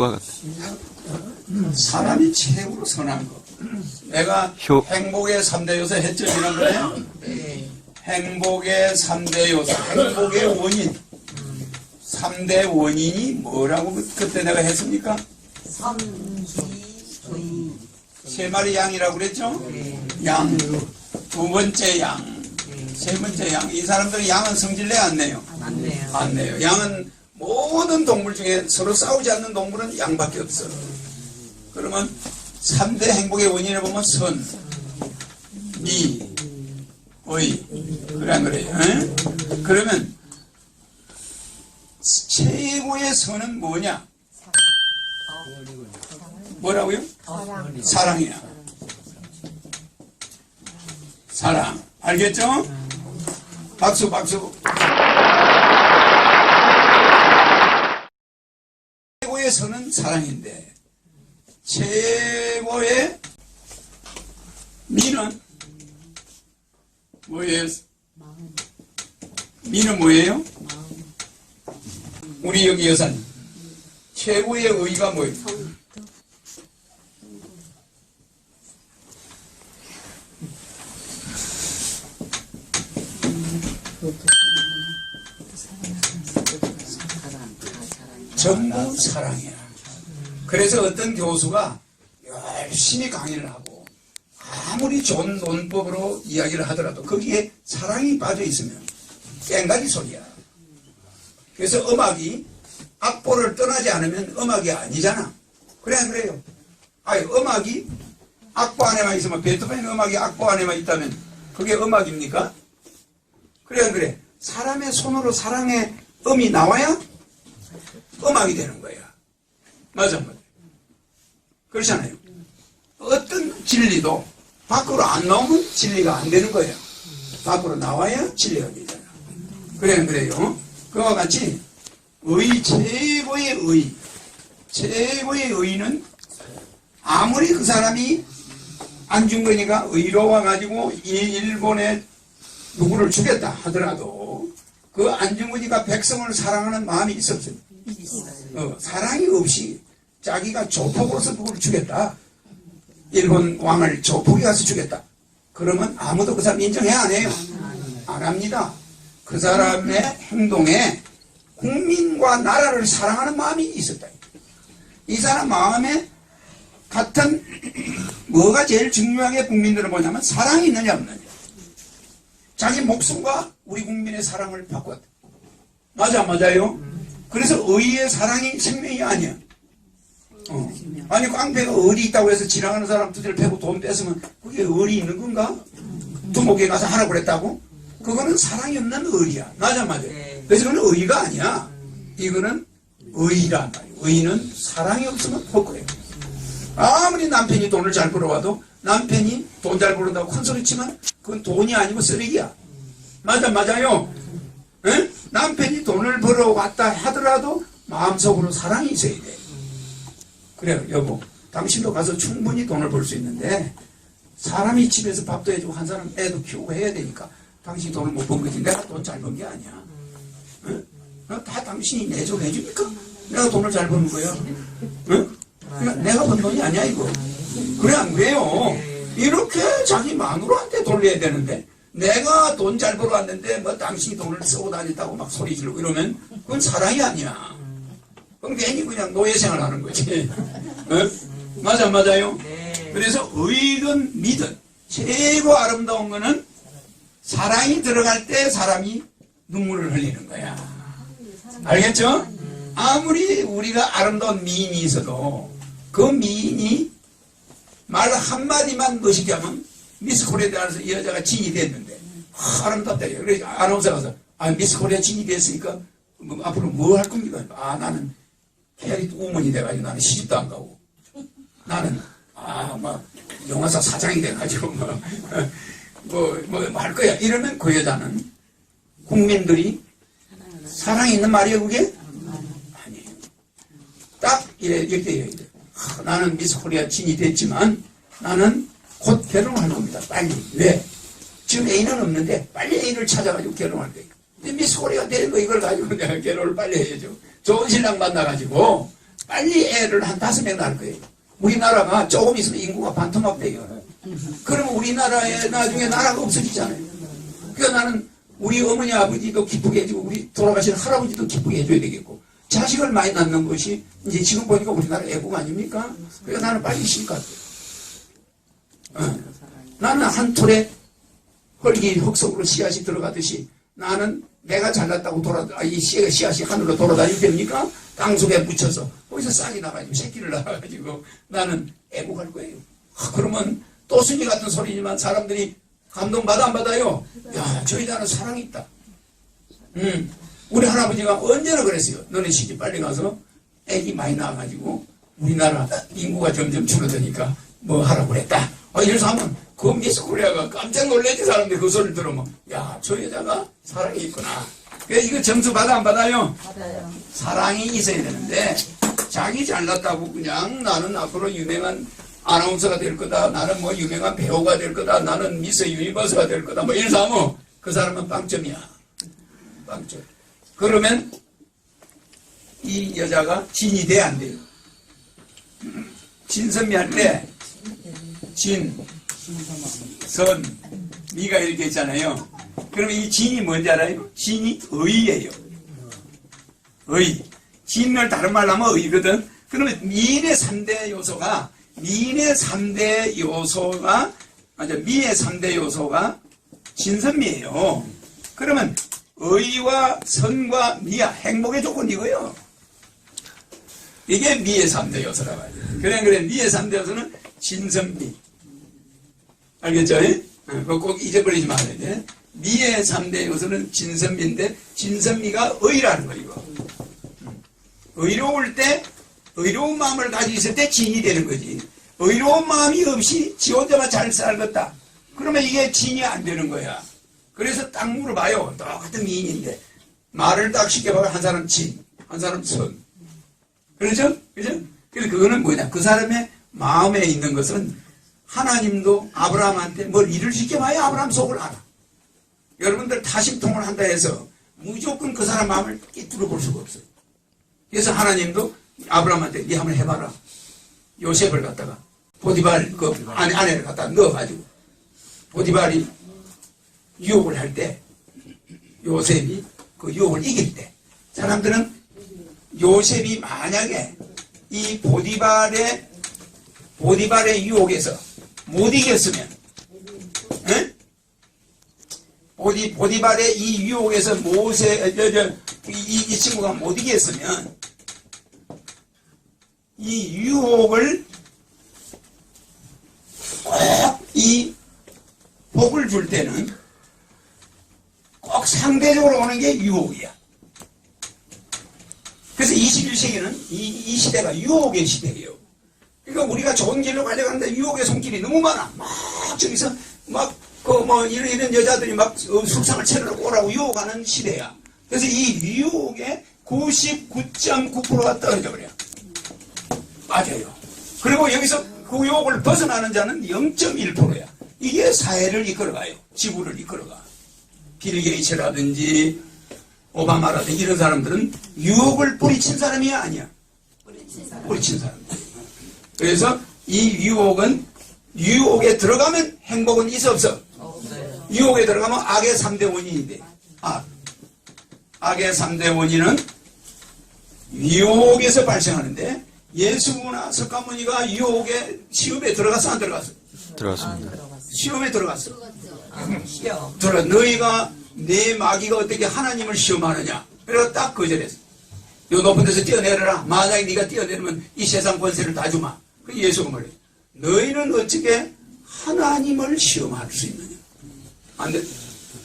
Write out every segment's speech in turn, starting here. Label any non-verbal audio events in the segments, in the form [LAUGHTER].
물, 물과 같아. 사람이 최고로 선한 거. 내가 효. 행복의 3대 요소 했죠, 지난번에? 행복의 3대 요소, 행복의 원인. 3대 원인이 뭐라고 그- 그때 내가 했습니까? 삼기의 세 마리 양이라고 그랬죠? 양. 두 번째 양. 세 번째 양. 이 사람들은 양은 성질 내 안 내요. 맞네요. 안 내요. 양은 모든 동물 중에 서로 싸우지 않는 동물은 양밖에 없어. 그러면 3대 행복의 원인을 보면 선, 미, 의. 그래, 그래요. 에? 그러면 최고의 선은 뭐냐? 뭐라고요? 사랑이야. 사랑. 알겠죠? 박수, 박수. 최고의 선은 사랑인데, 최고의 미는 뭐예요? 미는 뭐예요? 우리 여기 여사님. 최고의 의가 뭐예요? 전부 사랑이야. 그래서 어떤 교수가 열심히 강의를 하고 아무리 좋은 논법으로 이야기를 하더라도 거기에 사랑이 빠져 있으면 깽가리 소리야. 그래서 음악이 악보를 떠나지 않으면 음악이 아니잖아. 그래 안 그래요? 아니 음악이 악보 안에만 있으면 베토벤 음악이 악보 안에만 있다면 그게 음악입니까? 그래 안 그래? 사람의 손으로 사랑의 음이 나와야 음악이 되는 거야. 맞아, 맞아. 그렇잖아요. 어떤 진리도 밖으로 안 나오면 진리가 안 되는 거예요. 밖으로 나와야 진리가 되잖아. 그래, 그래요. 그와 같이 의, 최고의 의, 최고의 의는 아무리 그 사람이 안중근이가 의로 와가지고 이 일본에 누구를 죽였다 하더라도 그 안중근이가 백성을 사랑하는 마음이 있었어요. 어, 사랑이 없이 자기가 조폭으로서 누구를 죽였다. 일본 왕을 조폭이 가서 죽였다. 그러면 아무도 그 사람 인정해 안 해요? 안 합니다. 그 사람의 행동에 국민과 나라를 사랑하는 마음이 있었다. 이 사람 마음에 같은 [CLEARS THROAT] 뭐가 제일 중요하게 국민들을 보냐면 사랑이 있느냐 없느냐. 자기 목숨과 우리 국민의 사랑을 바꿨다. 맞아 맞아요. 그래서 의의 사랑이 생명이 아니야. 어. 아니 깡패가 의리 있다고 해서 지나가는 사람 두들 패고 돈 뺏으면 그게 의리 있는 건가? 두목에 가서 하라고 그랬다고? 그거는 사랑이 없는 의리야. 맞아 맞아. 네. 그래서 그건 의가 아니야. 이거는 의란 말이야. 의는 사랑이 없으면 헛거예요. 아무리 남편이 돈을 잘 벌어와도 남편이 돈 잘 벌는다고 큰 소리 치면 그건 돈이 아니고 쓰레기야. 맞아 맞아요. 에? 남편이 돈을 벌어왔다 하더라도 마음속으로 사랑이 있어야 돼. 그래요 여보 당신도 가서 충분히 돈을 벌 수 있는데 사람이 집에서 밥도 해주고 한 사람 애도 키우고 해야 되니까 당신이 돈을 못 번 거지 내가 돈 잘 번 게 아니야. 에? 어? 다 당신이 내줘 해주니까 내가 돈을 잘 버는 거야. 응? 그러니까 내가 번 돈이 아니야 이거. 그래 안 그래요? 이렇게 자기 마누라한테 돌려야 되는데 내가 돈 잘 벌어왔는데 뭐 당신이 돈을 쓰고 다녔다고 막 소리 지르고 이러면 그건 사랑이 아니야. 그럼 괜히 그냥 노예 생활 하는 거지. 응? 맞아 맞아요. 네. 그래서 의든 믿은 최고 아름다운 거는 사랑이 들어갈 때 사람이 눈물을 흘리는 거야. 알겠죠? 아무리 우리가 아름다운 미인이 있어도 그 미인이 말 한마디만 멋있게 하면 미스 코리아에 대해서 이 여자가 진이 됐는데 아, 아름답다. 그래서 아나운서 가서 아 미스 코리아 진이 됐으니까 뭐 앞으로 뭐 할 겁니까? 아 나는 캐리 우먼이 돼가지고 나는 시집도 안 가고. 나는 아막 영화사 사장이 돼가지고 [LAUGHS] 뭐뭐할 거야. 이러면 그 여자는 국민들이 사랑이 있는 말이에요 그게? 아니에요. 딱 이래 이렇게 돼 하, 나는 미스 코리아 진이 됐지만 나는 곧 결혼할 겁니다. 빨리. 왜? 지금 애인은 없는데 빨리 애인을 찾아가지고 결혼할 거예요. 근데 코리아 되는 거 이걸 가지고 내가 결혼을 빨리 해야죠. 좋은 신랑 만나가지고 빨리 애를 한 다섯 명 낳을 거예요. 우리나라가 조금 있으면 인구가 반토막 돼요. 그러면 우리나라에 나중에 나라가 없어지잖아요. 그러니까 나는 우리 어머니 아버지도 기쁘게 해주고 우리 돌아가신 할아버지도 기쁘게 해줘야 되겠고 자식을 많이 낳는 것이 이제 지금 보니까 우리나라 애국 아닙니까? 그러니까 나는 빨리 실것 같아요. 어. 나는 한 톨에 헐기 흙속으로 씨앗이 들어가듯이 나는 내가 잘났다고 돌아 아, 이 씨- 씨앗이 하늘로 돌아다니면 됩니까? 땅 속에 묻혀서 거기서 싹이 나가지고 새끼를 낳아가지고 나는 애국할 거예요. 아, 그러면 또순이 같은 소리지만 사람들이 감동받아 안 받아요? 야 저희 나라 사랑이 있다. 음, 우리 할아버지가 언제나 그랬어요. 너네 시집 빨리 가서 애기 많이 낳아가지고 우리나라 인구가 점점 줄어드니까 뭐 하라고 그랬다. 어, 이래서 하면 그 미스 코리아가 깜짝 놀래지 사람들이 그 소리를 들으면 야 저 여자가 사랑이 있구나. 그래 이거 점수 받아 안 받아요? 받아요. 사랑이 있어야 되는데 자기 잘났다고 그냥 나는 앞으로 유명한 아나운서가 될 거다 나는 뭐 유명한 배우가 될 거다 나는 미스 유니버스가 될 거다 뭐 이래서 하면 그 사람은 빵점이야 빵점 그러면 이 여자가 진이 돼안 돼요 진선미 할 때 진, 선, 미가 이렇게 있잖아요 그러면 이 진이 뭔지 알아요? 진이 의예요 의. 진을 다른 말로 하면 의거든. 그러면 미인의 3대 요소가, 미인의 3대 요소가, 맞아, 미의 3대 요소가 진선미예요. 그러면 의와 선과 미야, 행복의 조건 이거요. 이게 미의 3대 요소라고 하죠. 그래, 그래, 미의 3대 요소는 진선미. 알겠죠? 어, 그거 꼭 잊어버리지 말아야 돼. 미의 3대 요소는 진선미인데, 진선미가 의라는 거, 이거. 의로울 때 의로운 마음을 가지고 있을 때 진이 되는 거지. 의로운 마음이 없이 지 혼자만 잘 살겠다. 그러면 이게 진이 안 되는 거야. 그래서 딱 물어봐요. 똑같은 미인인데 말을 딱 시켜봐요. 한 사람 진, 한 사람 선. 그렇죠? 그죠? 그래서 그거는 뭐냐? 그 사람의 마음에 있는 것은 하나님도 아브라함한테 뭘 일을 시켜봐야 아브라함 속을 알아. 여러분들 타심통을 한다 해서 무조건 그 사람 마음을 끼뚫어 볼 수가 없어요. 그래서 하나님도 아브라함한테 네 한번 해봐라. 요셉을 갖다가 보디발 그 아내, 아내를 갖다 넣어가지고 보디발이 유혹을 할 때 요셉이 그 유혹을 이길 때 사람들은 요셉이 만약에 이 보디발의 보디발의 유혹에서 못 이겼으면 응? 보디, 보디발의 이 유혹에서 모세, 저, 저, 이, 이 친구가 못 이겼으면 이 유혹을 꼭 이 복을 줄 때는 꼭 상대적으로 오는 게 유혹이야. 그래서 21세기는 이, 이 시대가 유혹의 시대예요. 그러니까 우리가 좋은 길로 가려고 하는데 유혹의 손길이 너무 많아. 막 저기서 막 그 뭐 이런 이런 여자들이 막 어, 술상을 채우려고 오라고 유혹하는 시대야. 그래서 이 유혹의 99.9%가 떨어져 버려. 맞아요. 그리고 여기서 그 유혹을 벗어나는 자는 0.1%야. 이게 사회를 이끌어가요. 지구를 이끌어가. 빌 게이츠라든지 오바마라든지 이런 사람들은 유혹을 뿌리친 사람이 아니야. 뿌리친 사람. 그래서 이 유혹은 유혹에 들어가면 행복은 있어 없어? 유혹에 들어가면 악의 3대 원인인데 악. 악의 3대 원인은 유혹에서 발생하는데 예수나 석가모니가 유혹에 시험에 들어갔어 안 들어갔어? 들어갔습니다. 시험에 들어갔어. 시험. 들어 너희가 내 마귀가 어떻게 하나님을 시험하느냐? 그래서 딱 거절했어. 요 높은 데서 뛰어내려라. 만약에 네가 뛰어내리면 이 세상 권세를 다 주마. 그 예수가 말해. 너희는 어떻게 하나님을 시험할 수 있느냐? 안 돼.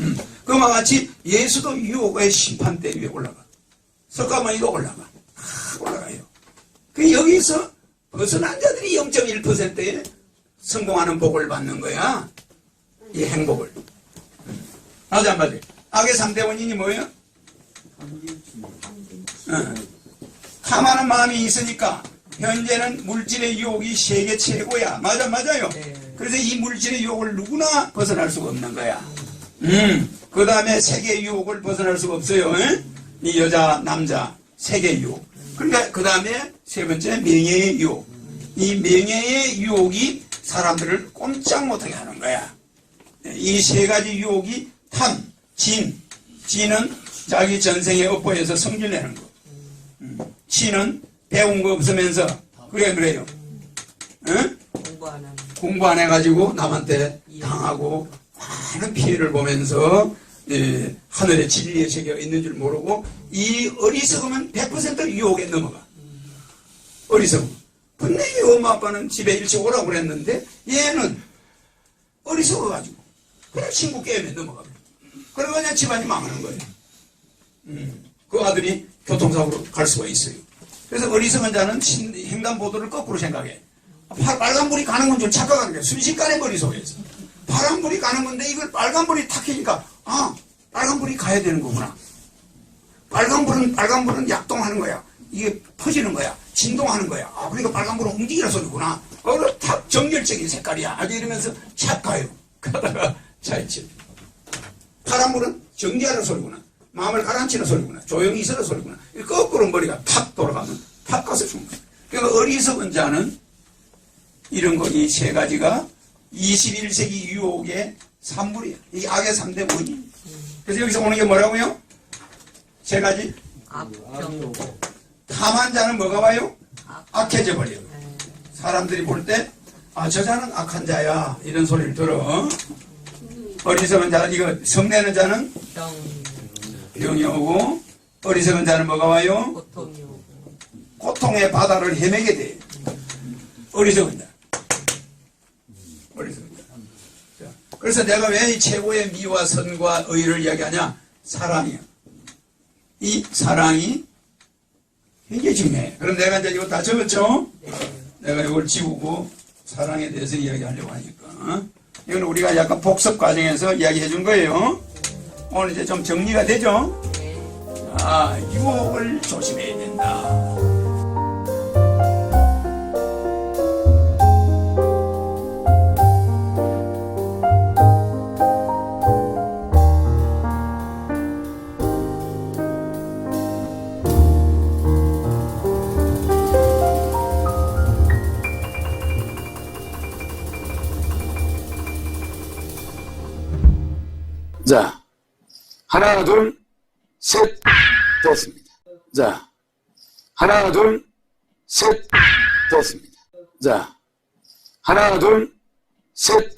음. 그와 같이 예수도 유혹의 심판대 위에 올라가. 석가모니도 올라가. 다 올라가요. 그 여기서 벗어난 자들이 0.1%에 성공하는 복을 받는 거야. 이 행복을. 맞아, 안 맞아? 악의 3대 원인이 뭐예요? 어. 탐하는 마음이 있으니까 현재는 물질의 유혹이 세계 최고야. 맞아, 맞아요. 그 그래서 이 물질의 유혹을 누구나 벗어날 수가 없는 거야. 음, 그 다음에 세계의 유혹을 벗어날 수가 없어요. 에? 이 여자, 남자, 세계의 유혹. 그러니까 그 다음에 세 번째 명예의 유혹. 이 명예의 유혹이 사람들을 꼼짝 못하게 하는 거야. 이 세 가지 유혹이 탐, 진. 진은 자기 전생에 업보해서 성질 내는 거. 음, 치는 배운 거 없으면서 그래 그래요. 응? 공부 안 해가지고 남한테 당하고 많은 피해를 보면서 예, 하늘의 진리의 세계가 있는 줄 모르고 이 어리석으면 100% 유혹에 넘어가. 어리석음. 분명히 엄마 아빠는 집에 일찍 오라고 그랬는데 얘는 어리석어가지고 그냥 친구 게임에 넘어가. 그러고 그냥 집안이 망하는 거예요. 음, 그 아들이 교통사고로 갈 수가 있어요. 그래서 어리석은 자는 신- 횡단보도를 거꾸로 생각해. 파- 빨간불이 가는 건줄 착각하는 거야. 순식간에 머릿속에서. 파란불이 가는 건데 이걸 빨간불이 탁 켜니까 아 빨간불이 가야 되는 거구나. 빨간불은 빨간불은 약동하는 거야. 이게 퍼지는 거야. 진동하는 거야. 아 그러니까 빨간불은 움직이라 소리구나. 그걸 탁 정결적인 색깔이야. 아주 이러면서 착 가요. [LAUGHS] 가다가 차있지. 파란불은 정지하는 소리구나. 마음을 가라앉히는 소리구나. 조용히 있으는 소리구나. 이 거꾸로 머리가 탁 돌아가면 탁 가서 죽는 거야. 그러니까 어리석은 자는 이런 거 이 세 가지가 21세기 유혹의 산물이야. 이 악의 3대 원인. 그래서 여기서 오는 게 뭐라고요? 세 가지. 악정 탐한 자는 뭐가 와요? 악 악해져 버려요. 네. 사람들이 볼 때, 아, 저 자는 악한 자야. 이런 소리를 들어. 어리석은 자는, 이거, 성내는 자는 정 병이 오고, 어리석은 자는 뭐가 와요? 고통이 오고 고통의 바다를 헤매게 돼. 어리석은 자. 어리석은 자. 자, 그래서 내가 왜 이 최고의 미와 선과 의를 이야기하냐? 사랑이야. 이 사랑이 굉장히 중요해. 그럼 내가 이제 이거 다 적었죠? 네. 내가 이걸 지우고 사랑에 대해서 이야기하려고 하니까. 어? 이건 우리가 약간 복습 과정에서 이야기해 준 거예요. 오늘 이제 좀 정리가 되죠? 네. 아, 유혹을 조심해야 된다. 자, 하나, 둘, 셋, 됐습니다. 자, 하나, 둘, 셋, 됐습니다. 자, 하나, 둘, 셋,